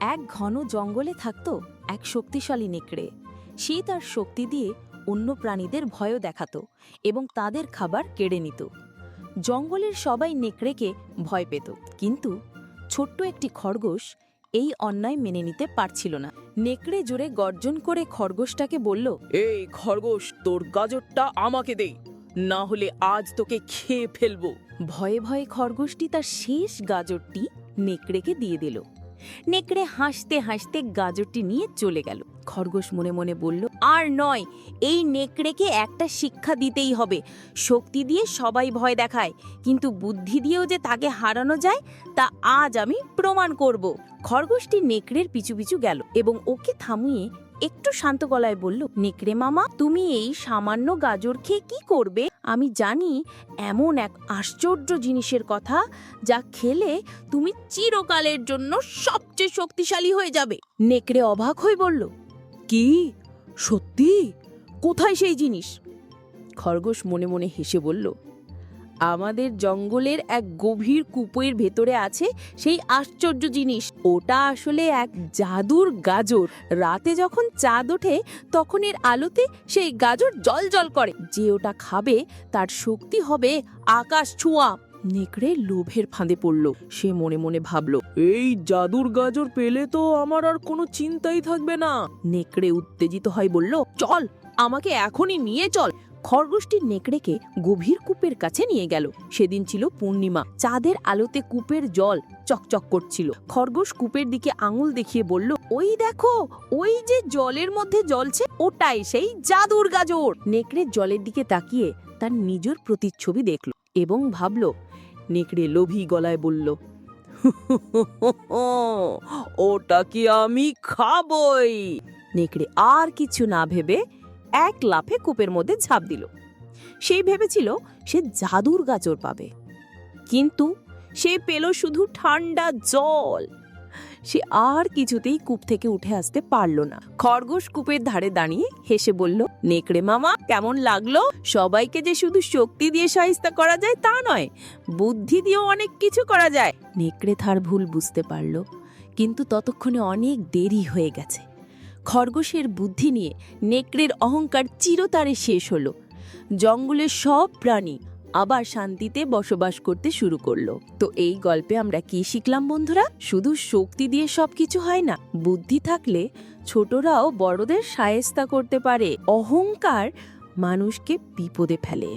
এক ঘন জঙ্গলে থাকতো এক শক্তিশালী নেকড়ে। সে তার শক্তি দিয়ে অন্য প্রাণীদের ভয়ও দেখাত এবং তাদের খাবার কেড়ে নিত। জঙ্গলের সবাই নেকড়েকে ভয় পেত কিন্তু ছোট্ট একটি খরগোশ এই অন্যায় মেনে নিতে পারছিল না। নেকড়ে জোরে গর্জন করে খরগোশটাকে বলল এই খরগোশ তোর গাজরটা আমাকে দে না হলে আজ তোকে খেয়ে ফেলব। ভয়ে ভয়ে খরগোশটি তার শেষ গাজরটি নেকড়েকে দিয়ে দিল। নেকড়ে হাসতে হাসতে গাজরটি নিয়ে চলে গেল। খরগোশ মনে মনে বলল, আর নয়, এই নেকড়েকে একটা শিক্ষা দিতেই হবে। শক্তি দিয়ে সবাই ভয় দেখায়, কিন্তু বুদ্ধি দিয়েও যে তাকে হারানো যায়, তা আজ আমি প্রমাণ করব। খরগোশটি নেকড়ের পিছু পিছু গেল এবং ওকে থামিয়ে একটু শান্ত গলায় বলল, নেকড়ে মামা, তুমি এই সামান্য গাজর খেয়ে কি করবে? আমি জানি এমন এক আশ্চর্য জিনিসের কথা যা খেলে তুমি চিরকালের জন্য সবচেয়ে শক্তিশালী হয়ে যাবে। নেকড়ে অবাক হয়ে বলল, কি? সত্যি? কোথায় সেই জিনিস? খরগোশ মনে মনে হেসে বলল আমাদের জঙ্গলের এক গভীর কূপের ভেতরে আছে সেই আশ্চর্য জিনিস। ওটা আসলে এক জাদুর গাজর। রাতে যখন চাঁদ ওঠে তখন এর আলোতে সেই গাজর জল জল করে। যে ওটা খাবে তার শক্তি হবে আকাশ ছোঁয়া। নেকড়ে লোভের ফাঁদে পড়ল। সে মনে মনে ভাবল এই জাদুর গাজর পেলে তো আমার আর কোনো চিন্তাই থাকবে না। নেকড়ে উত্তেজিত হয় বলল চল আমাকে এখনই নিয়ে চল। খরগোশটি নেকড়েকে গভীর কূপের কাছে নিয়ে গেল। সেদিন ছিল পূর্ণিমা। চাঁদের আলোতে কূপের জল চকচক করছিল। খরগোশ কূপের দিকে আঙুল দেখিয়ে বলল, ওই দেখো, ওই যে জলের মধ্যে জলছে ওটাই সেই জাদুর গাজর! নেকড়ে জলের দিকে তাকিয়ে তার নিজের প্রতিচ্ছবি দেখল এবং ভাবল, নেকড়ে লোভী গলায় বলল, ওটা কি আমি খাবই? নেকড়ে আর কিছু না ভেবে এক লাফে কূপের মধ্যে ঝাঁপ দিল। সেই ভেবেছিল সে জাদুর গাজর পাবে। কিন্তু সে পেল শুধু ঠান্ডা জল। সে আর কিছুতেই কূপ থেকে উঠে আসতে পারল না। খরগোশ কূপের ধারে দাঁড়িয়ে হেসে বলল, নেকড়ে মামা, কেমন লাগল? সবাইকে যে শুধু শক্তি দিয়ে সাহিস্তা করা যায় তা নয়, বুদ্ধি দিয়েও অনেক কিছু করা যায়। নেকড়ে তার ভুল বুঝতে পারল, কিন্তু ততক্ষণে অনেক দেরি হয়ে গেছে। খরগোশের বুদ্ধি নিয়ে নেকড়ের অহংকার চিরতারে শেষ হলো। জঙ্গলের সব প্রাণী আবার শান্তিতে বসবাস করতে শুরু করল। তো এই গল্পে আমরা কি শিখলাম বন্ধুরা? শুধু শক্তি দিয়ে সব কিছু হয় না, বুদ্ধি থাকলে ছোটরাও বড়দের সায়েস্তা করতে পারে। অহংকার মানুষকে বিপদে ফেলে।